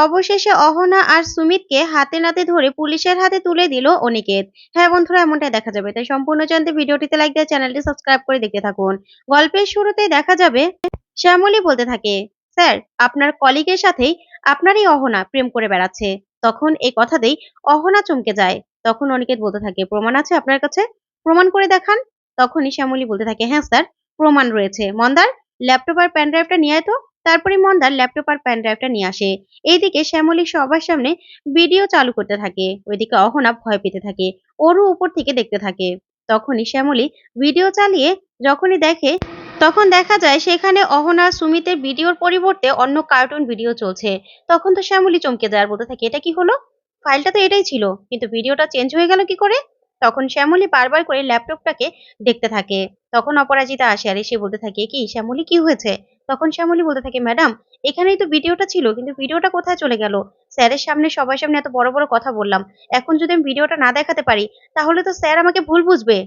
অবশেষে অহনা আর সুমিতকে হাতে নাতে ধরে পুলিশের হাতে তুলে দিল অনিকেত। হ্যাঁ বন্ধুরা, এমনটাই দেখা যাবে। তাই সম্পূর্ণ জানতে ভিডিওটিতে লাইক দিয়ে চ্যানেলটি সাবস্ক্রাইব করে দেখতে থাকুন। গল্পের শুরুতে দেখা যাবে, শ্যামলী বলতে থাকে, স্যার, আপনার কলিগের সাথেই আপনারই অহনা প্রেম করে বেড়াচ্ছে। তখন এই কথাতেই অহনা চমকে যায়। তখন অনিকেত বলতে থাকে, প্রমাণ আছে আপনার কাছে? প্রমাণ করে দেখান। তখনই শ্যামলী বলতে থাকে হ্যাঁ স্যার, প্রমাণ রয়েছে। মন্দার ল্যাপটপ আর প্যান ড্রাইভটা নিয়ে তো। তারপরে মন্দার ল্যাপটপ আর প্যান ড্রাইভটা নিয়ে আসে। এইদিকে শ্যামলী সবার সামনে ভিডিও চালু করতে থাকে। ওইদিকে অহনা ভয় পেতে থাকে। ওরও উপর থেকে দেখতে থাকে। তখনই শ্যামলী ভিডিও চালিয়ে যখনই দেখে, তখন দেখা যায় সেখানে অহনা সুমিতের ভিডিওর পরিবর্তে অন্য কার্টুন ভিডিও চলছে। তখন তো শ্যামলী চমকে যায় আর বলতে থাকে, এটা কি হলো? ফাইলটা তো এটাই ছিল। কিন্তু ভিডিওটা চেঞ্জ হয়ে গেল কি করে? তখন শ্যামলী বারবার করে ল্যাপটপটাকে দেখতে থাকে। তখন অপরাজিতা আসে আর এসে বলতে থাকে কি শ্যামলী, কি হয়েছে? তখন শ্যামলী বলতে থাকে, ম্যাডাম, এখানেই তো ভিডিওটা ছিল, কিন্তু ভিডিওটা কোথায় চলে গেল? স্যারের সামনে, সবার সামনে এত বড় বড় কথা বললাম। এখন যদি আমি ভিডিওটা না দেখাতে পারি, তাহলে তো স্যার আমাকে ভুল বুঝবে।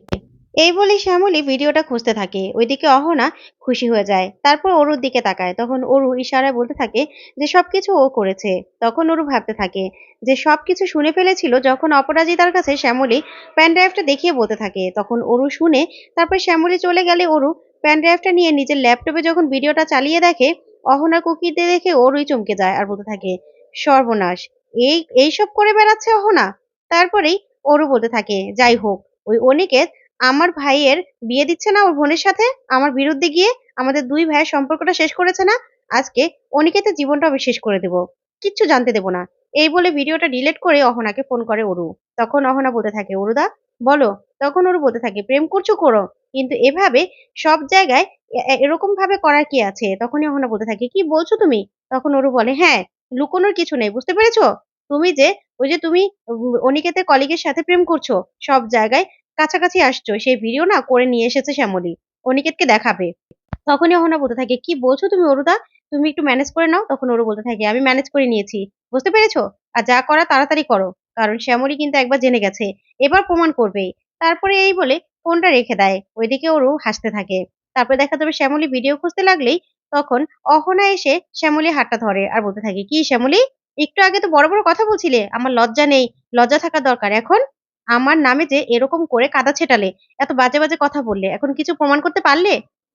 এই বলে শ্যামলী ভিডিওটা খুঁজতে থাকে। ওইদিকে অহনা খুশি হয়ে যায়। তারপর অরুর দিকে তাকায়। তখন অরু ইশারায় বলতে থাকে যে, সবকিছু ও করেছে। তখন অরু ভাবতে থাকে যে, সবকিছু শুনে ফেলেছিল যখন অপরাজিতার কাছে শ্যামলী প্যান ড্রাইভটা দেখিয়ে বলতে থাকে। তখন অরু শুনে তারপর শ্যামলী চলে গেলে অরু প্যান ড্রাইভটা নিয়ে নিজের ল্যাপটপে যখন ভিডিওটা চালিয়ে দেখে অহনা কুকিতে দেখে ওরই চমকে যায় আর বলতে থাকে, সর্বনাশ, এই, এইসব করে বেড়াচ্ছে অহনা? তারপরেই ওরও বলতে থাকে, যাই হোক, ওই অনিকেত আমার ভাইয়ের বিয়ে দিচ্ছে না ওর বোনের সাথে, আমার বিরুদ্ধে গিয়ে আমাদের দুই ভাইয়ের সম্পর্কটা শেষ করেছে না, আজকে অনিকেতের জীবনটা আমি শেষ করে দেব, কিচ্ছু জানতে দেবো না। এই বলে ভিডিওটা ডিলিট করে অহনাকে ফোন করে অরু তখন অহনা বলতে থাকে অরুদা বলো? তখন ওরু বলতে থাকে, প্রেম করছ করো? কিন্তু এভাবে সব জায়গায় এরকম ভাবে করার কি আছে? তখনই অহনা বলতে থাকে, কি বলছো তুমি? তখন ওরু বলে হ্যাঁ লুকোনোর কিছু নেই, বুঝতে পেরেছ? তুমি যে, ওই যে তুমি অনিকেতের কলিগের সাথে প্রেম করছ, সব জায়গায় কাছাকাছি আসছো, সেই ভিডিও না করে নিয়ে এসেছে শ্যামলী, অনিকেতকে দেখাবে। তখনই অহনা বলতে থাকে, কি বলছো তুমি অরুদা? তুমি একটু ম্যানেজ করে নাও। তখন ওরু বলতে থাকে, আমি ম্যানেজ করে নিয়েছি, বুঝতে পেরেছ? আর যা করা তাড়াতাড়ি করো। কারণ শ্যামলী কিন্তু একবার জেনে গেছে, এবার প্রমাণ করবেই। তারপরে এই বলে ফোনটা রেখে দেয়। ওইদিকে ওরও হাসতে থাকে। তারপরে দেখা যাবে শ্যামলী ভিডিও খুঁজতে লাগলেই তখন অহনা এসে শ্যামলী হাতটা ধরে আর বলতে থাকে, কি শ্যামলী? একটু আগে তো বড় বড় কথা বলছিলে। আমার লজ্জা নেই। লজ্জা থাকা দরকার। এখন আমার নামে যে এরকম করে কাদা ছেটালে, এত বাজে বাজে কথা বললে, এখন কিছু প্রমাণ করতে পারলে?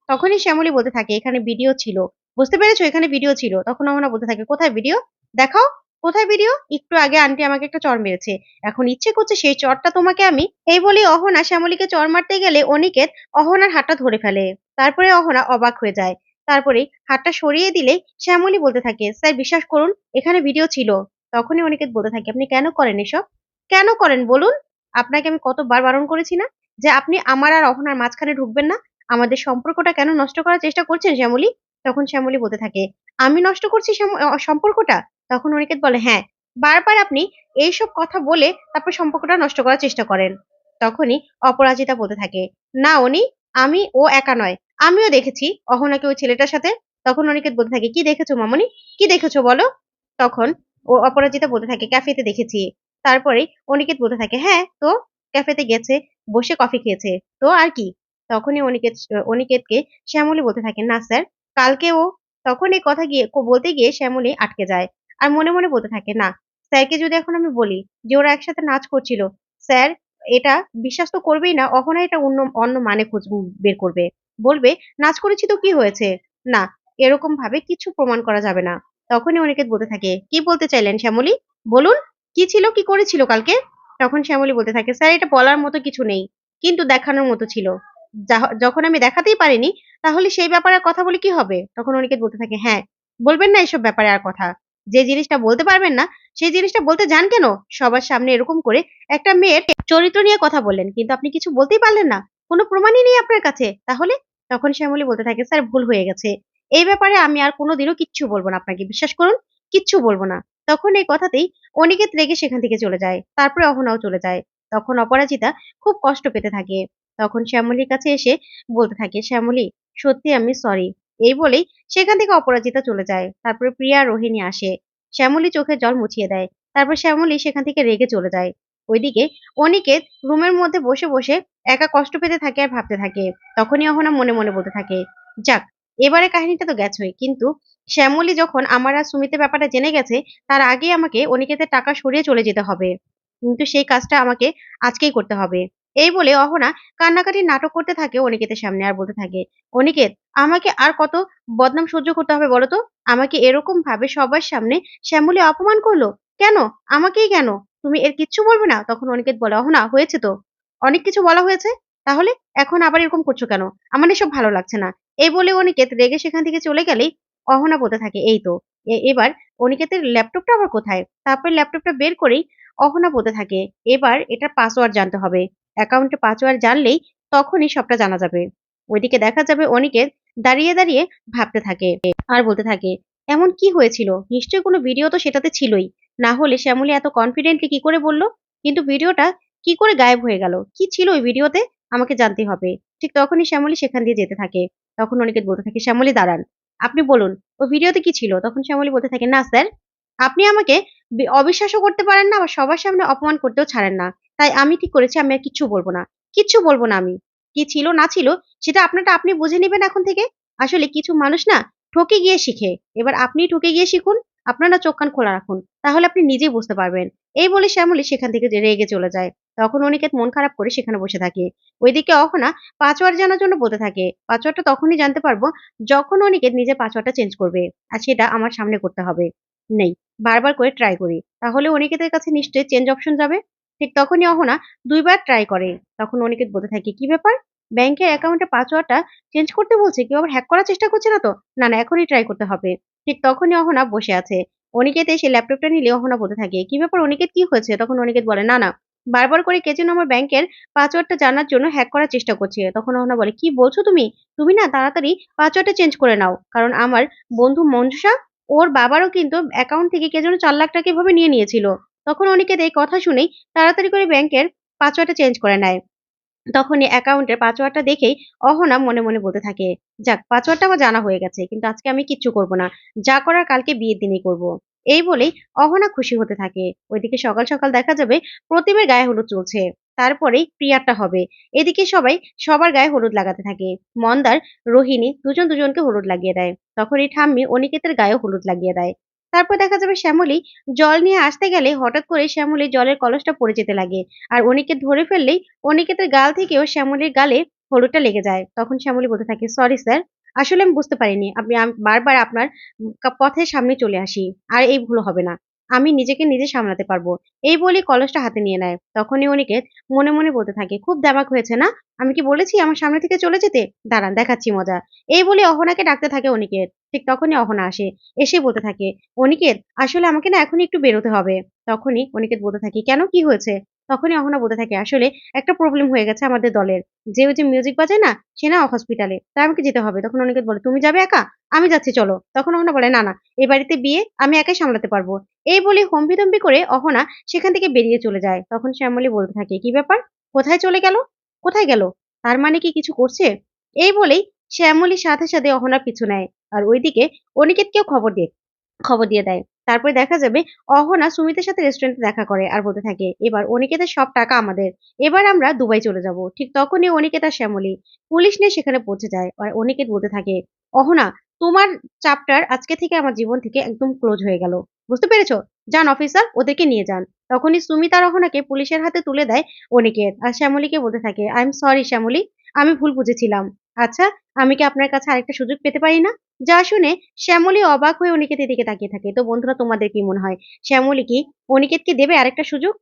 তখনই শ্যামলী বলতে থাকে, এখানে ভিডিও ছিল। বুঝতে পেরেছ? এখানে ভিডিও ছিল? তখন অহনা বলতে থাকে, কোথায় ভিডিও দেখাও। কোথায় ভিডিও একটু আগে আন্টি আমাকে একটা চর মেরেছে। এখন ইচ্ছে করছে সেই চরটা তোমাকে আমি, এই বলি অহনা শ্যামলীকে চর মারতে গেলে অনিকেত অহনার হাতটা ধরে ফেলে। তারপরে অহনা অবাক হয়ে যায়। তারপরে হাতটা সরিয়ে দিলে শ্যামলী বলতে থাকে, স্যার, বিশ্বাস করুন, এখানে ভিডিও ছিল। তখনই অনিকেত বলতে থাকে, আপনি কেন করেন এসব? কেন করেন? বলুন। আপনাকে আমি কতবার বারণ করেছি না? যে আপনি আমার আর অহনার মাঝখানে ঢুকবেন না? আমাদের সম্পর্কটা কেন নষ্ট করার চেষ্টা করছেন শ্যামলী? তখন শ্যামলী বলতে থাকে, আমি নষ্ট করছি সম্পর্কটা? তখন অনিকেত বলে হ্যাঁ বারবার আপনি এইসব কথা বলে তারপর সম্পর্কটা নষ্ট করার চেষ্টা করেন। তখনই অপরাজিতা বলতে থাকে, না উনি আমি ও একা নয়, আমিও দেখেছি, অহনাকে ওই ছেলেটার সাথে। তখন অনিকেত বলতে থাকে, কি দেখেছ মামনি? কি দেখেছ বলো? তখন ও অপরাজিতা বলতে থাকে, ক্যাফেতে দেখেছি। তারপরে অনিকেত বলতে থাকে হ্যাঁ তো ক্যাফেতে গেছে, বসে কফি খেয়েছে, তো আর কি? তখনই অনিকেত, অনিকেতকে শ্যামলী বলতে থাকে, না স্যার, কালকে ও, তখন এই কথা গিয়ে, বলতে গিয়ে শ্যামলী আটকে যায়। আর মনে মনে বলতে থাকে, না, স্যারকে যদি এখন আমি বলি যে ওরা একসাথে নাচ করছিল, স্যার এটা বিশ্বাস তো করবেই না, অহনা এটা অন্য অন্য মানে খোঁজ বের করবে। বলবে, নাচ করেছি তো কি হয়েছে? না, এরকম ভাবে কিছু প্রমাণ করা যাবে না। তখনই অনিকেত বলতে থাকে, কি বলতে চাইলেন শ্যামলী? বলুন, কি ছিল, কি করেছিল কালকে? তখন শ্যামলী বলতে থাকে, স্যার, এটা বলার মতো কিছু নেই, কিন্তু দেখানোর মতো ছিল। যখন আমি দেখাতেই পারিনি, তাহলে সেই ব্যাপারে কথা বলে কি হবে? তখন অনিকেত বলতে থাকে হ্যাঁ বলবেন না এসব ব্যাপারে আর কথা। যে জিনিসটা বলতে পারবেন না, সেই জিনিসটা বলতে যান কেন? সবার সামনে এরকম করে একটা মেয়ের চরিত্র নিয়ে কথা বললেন, কিন্তু আপনি কিছু বলতেই পারলেন না। কোনো প্রমাণই নেই আপনার কাছে। তাহলে? তখন শ্যামলী বলতে থাকে, স্যার, ভুল হয়ে গেছে। এই ব্যাপারে আমি আর কোনোদিনও কিচ্ছু বলব না আপনাকে। বিশ্বাস করুন, কিচ্ছু বলব না। তখন এই কথাতেই অনিকেত রেগে সেখান থেকে চলে যায়, তারপরে অহনাও চলে যায়। তখন অপরাজিতা খুব কষ্ট পেতে থাকে। তখন শ্যামলীর কাছে এসে বলতে থাকে, শ্যামলী, সত্যি আমি সরি এই বলেই সেখান থেকে অপরাজিতা চলে যায়। তারপরে প্রিয়া, রোহিণী আসে। শ্যামলী চোখে জল মুছিয়ে দেয়। তারপর শ্যামলী সেখান থেকে রেগে চলে যায়। ওইদিকে অনিকেত রুমের মধ্যে বসে বসে একা কষ্ট পেতে থাকে আর ভাবতে থাকে। তখনই অহনা মনে মনে বলতে থাকে, যাক, এবারে কাহিনীটা তো গেছই। কিন্তু শ্যামলী যখন আমার আর সুমিতের ব্যাপারটা জেনে গেছে, তার আগে আমাকে অনিকেতের টাকা সরিয়ে চলে যেতে হবে। কিন্তু সেই কাজটা আমাকে আজকেই করতে হবে। এই বলে অহনা কান্নাকাটির নাটক করতে থাকে অনিকেতের সামনে আর বলতে থাকে, অনিকেত, আমাকে আর কত বদনাম সহ্য করতে হবে বলতো আমাকে এরকম ভাবে সবার সামনে শ্যামলী অপমান করল? কেন? আমাকেই কেন? তুমি এর কিচ্ছু বলবে না? তখন অনিকেত বলে, অহনা, হয়েছে তো। অনেক কিছু বলা হয়েছে। তাহলে এখন আবার এরকম করছ কেন? আমার এসব ভালো লাগছে না। এই বলে অনিকেত রেগে সেখান থেকে চলে গেলেই অহনা বলতে থাকে, এই তো এবার অনিকেতের ল্যাপটপটা আবার কোথায়? তারপর ল্যাপটপটা বের করেই অহনা বলতে থাকে, এবার এটার পাসওয়ার্ড জানতে হবে। অ্যাকাউন্টে পাসওয়ার্ড জানলেই তখনই সবটা জানা যাবে। ওইদিকে দেখা যাবে অনিকেত দাঁড়িয়ে দাঁড়িয়ে ভাবতে থাকে আর বলতে থাকে, এমন কি হয়েছিল? নিশ্চয়ই কোনো ভিডিও তো সেটাতে ছিলই। না হলে শ্যামলী এত কনফিডেন্টলি কি করে বলল? কিন্তু ভিডিওটা কি করে গায়েব হয়ে গেল? কি ছিল ওই ভিডিওতে? আমাকে জানতে হবে। ঠিক তখনই শ্যামলী সেখান দিয়ে যেতে থাকে। তখন অনিকেত বলতে থাকে, শ্যামলী, দাঁড়ান। আপনি বলুন ওই ভিডিওতে কি ছিল? তখন শ্যামলী বলতে থাকে, না, স্যার, আপনি আমাকে অবিশ্বাসও করতে পারেন না, আবার সবার সামনে অপমান করতেও ছাড়েন না। তাই আমি ঠিক করেছি, আমি আর কিচ্ছু বলব না। কিচ্ছু বলব না আমি। কি ছিল, না ছিল, সেটা আপনারটা আপনি বুঝে নেবেন এখন থেকে। আসলে কিছু মানুষ না ঠকে গিয়ে শিখে। এবার আপনি ঠকে গিয়ে শিখুন, আপনারা চোখ কান খোলা রাখুন। তাহলে আপনি নিজেই বুঝতে পারবেন। এই বলে শ্যামলি সেখান থেকে রেগে চলে যায়। তখন অনিকেত মন খারাপ করে সেখানে বসে থাকে। ওইদিকে অহনা পাসওয়ার্ড জানার জন্য বলতে থাকে। পাসওয়ার্ডটা তখনই জানতে পারব যখন অনিকেত নিজের পাসওয়ার্ডটা চেঞ্জ করবে আর সেটা আমার সামনে করতে হবে। নেই, বারবার করে ট্রাই করি। তাহলে অনিকেতের কাছে নিশ্চয়ই চেঞ্জ অপশন যাবে। ঠিক তখনই অহনা দুইবার ট্রাই করে। তখন অনিকেত বলতে থাকে, কি ব্যাপার? ব্যাংকের অ্যাকাউন্টের পাসওয়ার্ডটা চেঞ্জ করতে বলছে? কেউ আবার হ্যাক করার চেষ্টা করছে না তো? না না, এখনই ট্রাই করতে হবে। ঠিক তখনই অহনা বসে আছে। অনিকেত এসে ল্যাপটপটা নিলে অহনা বলতে থাকে, কি ব্যাপার অনিকেত, কি হয়েছে? তখন অনিকেত বলে, না না, বারবার করে কে যেন আমার ব্যাংকের পাসওয়ার্ডটা জানার জন্য হ্যাক করার চেষ্টা করছে। তখন অহনা বলে, কি বলছো তুমি? তুমি না তাড়াতাড়ি পাসওয়ার্ডটা চেঞ্জ করে নাও, কারণ আমার বন্ধু মঞ্জুষা, ওর বাবারও কিন্তু অ্যাকাউন্ট থেকে কে যেন চার লাখ টাকা এভাবে নিয়ে নিয়েছিল। তখন অনিকেত এই কথা শুনেই তাড়াতাড়ি করে ব্যাংকের পাসওয়ার্ডটা চেঞ্জ করে নেয়। তখনই অ্যাকাউন্টের পাসওয়ার্ডটা দেখেই অহনা মনে মনে বলতে থাকে, যাক পাসওয়ার্ডটা আমার জানা হয়ে গেছে, কিন্তু আজকে আমি কিচ্ছু করব না, যা করার কালকে বিয়ের দিনই করব। এই বলেই অহনা খুশি হতে থাকে। ওইদিকে সকাল সকাল দেখা যাবে প্রতিমের গায়ে হলুদ চলছে, তারপরেই প্রিয়ারটা হবে। এদিকে সবাই সবার গায়ে হলুদ লাগাতে থাকে। মন্দার, রোহিণী দুজন দুজনকে হলুদ লাগিয়ে দেয়। তখনই ঠাম্মি অনিকেতের গায়ে হলুদ লাগিয়ে দেয়। তারপর দেখা যাবে শ্যামলী জল নিয়ে আসতে গেলে হঠাৎ করে শ্যামলী জলের কলসটা পড়ে যেতে লাগে। আর অনেকে ধরে ফেললেই অনিকেতের গাল থেকেও শ্যামলীর গালে হলুদটা লেগে যায়। তখন শ্যামলী বলতে থাকে সরি স্যার আসলে আমি বুঝতে পারিনি। আমি বারবার আপনার পথের সামনে চলে আসি। আর এই ভুল হবে না। আমি নিজেকে নিজে সামলাতে পারব। এই বলে কলসটা হাতে নিয়ে নেয়। তখনই অনিকেত মনে মনে বলতে থাকে, খুব দামাক হয়েছে না? আমি কি বলেছি আমার সামনে থেকে চলে যেতে? দাঁড়ান, দেখাচ্ছি মজা। এই বলে অহনাকে ডাকতে থাকে অনিকেত ঠিক তখনই অহনা আসে, এসে বলতে থাকে অনিকেত আসলে আমাকে না এখনই একটু বেরোতে হবে। তখনই অনিকেত বলতে থাকে, কেন? কি হয়েছে? তখনই অহনা বলতে থাকে, আসলে একটা প্রবলেম হয়ে গেছে আমাদের দলের। যে ওই যে মিউজিক বাজায় না, সে না হসপিটালে তাই আমাকে যেতে হবে। তখন অনিকেত বলে, তুমি যাবে একা? আমি যাচ্ছি, চলো। তখন অহনা বলে, না না, এই বাড়িতে বিয়ে আমি একাই সামলাতে পারব। এই বলে হম্বিতম্বি করে অহনা সেখান থেকে বেরিয়ে চলে যায়। তখন শ্যামলী বলতে থাকে, কি ব্যাপার? কোথায় চলে গেল? কোথায় গেল? তার মানে কি কিছু করছে? এই বলেই শ্যামলীর সাথে সাথে অহনার পিছু নেয়। আর ওইদিকে অনিকেতকেও খবর দিয়ে খবর দিয়ে দেয়। তারপরে দেখা যাবে অহনা সুমিতের সাথে রেস্টুরেন্টে দেখা করে আর বলতে থাকে, এবার অনিকেতের সব টাকা আমাদের। এবার আমরা দুবাই চলে যাব। ঠিক তখনই অনিকেত শ্যামলী পুলিশ নিয়ে সেখানে পৌঁছে যায় আর অনিকেত বলতে থাকে, অহনা, তোমার চ্যাপ্টার আজকে থেকে আমার জীবন থেকে একদম ক্লোজ হয়ে গেল। বুঝতে পেরেছ? যান অফিসার ওদেরকে নিয়ে যান। তখনই সুমিত আর অহনাকে পুলিশের হাতে তুলে দেয় অনিকেত আর শ্যামলীকে বলতে থাকে আই এম সরি শ্যামলী, আমি ভুল বুঝেছিলাম। আচ্ছা আমি কি আপনার কাছে আরেকটা সুযোগ পেতে পারি না? যা শুনে শ্যামলী অবাক হয়ে অনিকেতের দিকে তাকিয়ে থাকে। তো বন্ধুরা, তোমাদের কি মনে হয়? শ্যামলী কি অনিকেতকে দেবে আরেকটা সুযোগ?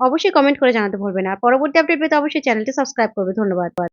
অবশ্যই কমেন্ট করে জানাতে ভুলবে না। পরবর্তী আপডেট পেতে অবশ্যই চ্যানেলটি সাবস্ক্রাইব করবে। ধন্যবাদ।